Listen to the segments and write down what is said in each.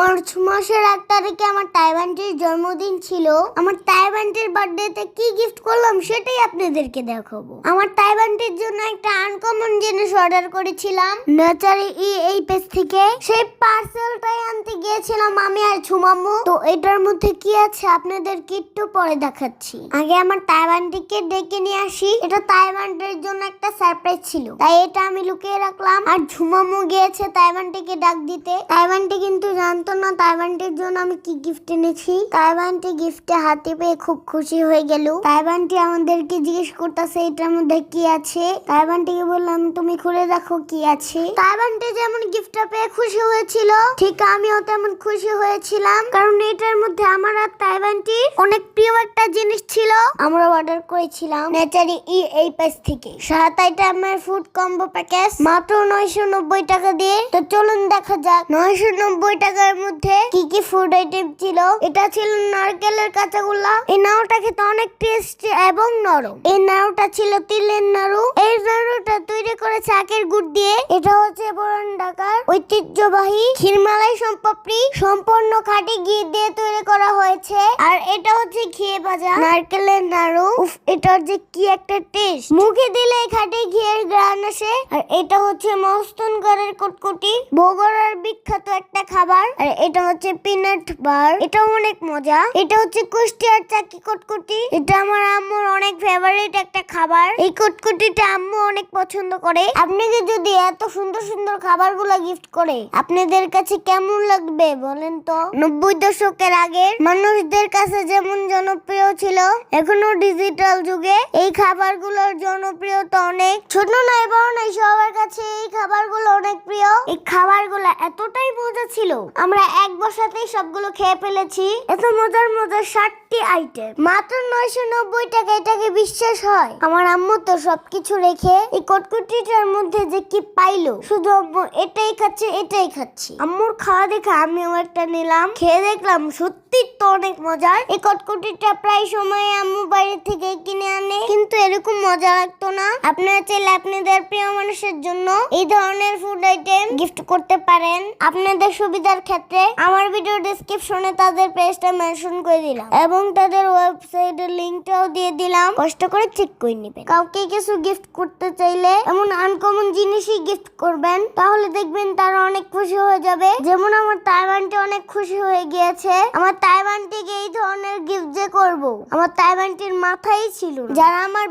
March মাসের এক তারিখে আমার তাইওয়ানটির জন্মদিন ছিল। আমার তাইওয়ানটির বার্থডেতে কি গিফট করলাম সেটাই আপনাদেরকে দেখাবো। আমার তাইওয়ানটির জন্য একটা আনকমন জিনিস অর্ডার করেছিলাম। নেচারি ই এই পেজ থেকে। সেই পার্সেলটাই আনতে গিয়েছিলাম আমি আর ঝুমাম্মু তো এটার মধ্যে কি আছে আপনাদের একটু পরে দেখাচ্ছি। আগে আমার তাইওয়ানটিকে ডেকে নিয়ে আসি। এটা তাইওয়ানটির জন্য একটা সারপ্রাইজ ছিল। তাই এটা আমি লুকিয়ে রাখলাম। আর ঝুমামু গিয়েছে তাইওয়ানটিকে ডাক দিতে। তাইওয়ানটি কিন্তু জানতো না, তাইওয়ানটির জন্য আমি কি গিফট এনেছি? তাইওয়ানটি গিফটে হাতে পেয়ে খুব খুশি হয়ে গেল। তাইওয়ানটি আমাদেরকে জিজ্ঞেস করতেছে, এটার মধ্যে কি আছে? তাইওয়ানটিকে বললাম, তুমি খুলে দেখো কি আছে। তাইওয়ানটি যেমন গিফটটা পেয়ে খুশি হয়েছিল, ঠিক আমিও তেমন খুশি হয়েছিলাম। কারণ এটার মধ্যে আমার আর তাইওয়ানটি অনেক প্রিয় একটা জিনিস ছিল আমরা অর্ডার করেছিলাম নেচারি ই এই পেজ থেকে। সাত আইটেমের ফুড কম্বো প্যাকেজ মাত্র নয়শো নব্বই টাকা দিয়ে। তো চলুন দেখা যাক, নয়শো নব্বই টাকার মধ্যে কি কি ফুড আইটেম ছিল? এটা ছিল নারকেলের কাঁচাগোল্লা। এই নাড়ুটা খেতে অনেক টেস্টি এবং নরম। এই নাড়ুটা ছিল তিলের নাড়ু। এই নাড়ুটা তৈরি করেছে আখের গুড় দিয়ে, এটা হচ্ছে পুরান ঢাকার ঐতিহ্যবাহী ক্ষীরমালাই সম্পাপড়ি। সম্পূর্ণ খাঁটি ঘি দিয়ে তৈরি করা হয়েছে। আর এটা হচ্ছে ঘিয়ে ভাজা নারকেলের নাড়ু। উফ, এটার যে কি একটা টেস্ট মুখে দিলে খাঁটি ঘিয়ের গ্রান আসে। আর এটা হচ্ছে মস্তনগড়ের কটকটি। বগুড়ার বিখ্যাত একটা খাবার। আর এটা হচ্ছে পিনাট বার এটাও অনেক মজা। এটা হচ্ছে কুষ্টিয়ার চাকি কটকটি। এটা আমার আম্মুর অনেক ফেভারিট একটা খাবার। এই কটকটিটা আম্মু অনেক পছন্দ করে। আপনাকে যদি এত সুন্দর সুন্দর খাবারগুলো গিফট করে, আপনাদের কাছে কেমন লাগবে বলেন তো? নব্বই দশকের আগের মানুষদের কাছে যেমন জনপ্রিয় ছিল, এখনও ডিজিটাল যুগে এই খাবারগুলোর জনপ্রিয়তা অনেক। ছোট নয় বড় নয় সবার কাছে এই খাবারগুলো অনেক প্রিয়। এই খাবারগুলো এতটাই মজা ছিল। আমরা এক বসাতেই সবগুলো খেয়ে ফেলেছি। এত মজার মজার ষাটটি আইটেম মাত্র নয়শো নব্বই টাকা, এটাকে বিশ্বাস হয়? আমার আম্মু তো সবকিছু রেখে এই কটকটিটার মধ্যে যে কি পাইলো, শুধু আম্মু, এটাই খাচ্ছে, এটাই খাচ্ছি। আম্মুর খাওয়া দেখে আমিও একটা নিলাম। খেয়ে দেখলাম সত্যি তো অনেক মজার। এই কটকুটিটা প্রায় সময় আম্মু বাইরে থেকে কিনে আনে। কিন্তু এরকম মজা লাগতো না? আপনারা চাইলে আপনাদের প্রিয় মানুষের জন্য এই ধরনের ফুড আইটেম গিফট করতে পারেন। আপনাদের সুবিধার ক্ষেত্রে আমার ভিডিও ডেসক্রিপশনে তাদের পেজটা মেনশন করে দিলাম এবং তাদের ওয়েবসাইটের লিংকটাও দিয়ে দিলাম। কষ্ট করে চেক করে নেবেন। কাউকে কিছু গিফট করতে চাইলে এমন আনকমন জিনিসই গিফট করবেন। তাহলে দেখবেন তারা অনেক খুশি হয়ে যাবে। যেমন আমার তাইওয়ানটি অনেক খুশি হয়ে গিয়েছে। আমার তাইওয়ানটিকে এই ধরনের গিফট যে করব। আমার তাইওয়ানটির মাথায় ছিল যারা আমার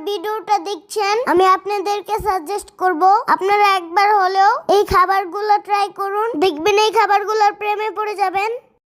ভিডিওটা দেখছেন, আমি আপনাদেরকে সাজেস্ট করব। আপনারা একবার হলেও এই খাবারগুলো ট্রাই করুন। দেখবেন এই খাবারগুলোর প্রেমে পড়ে যাবেন।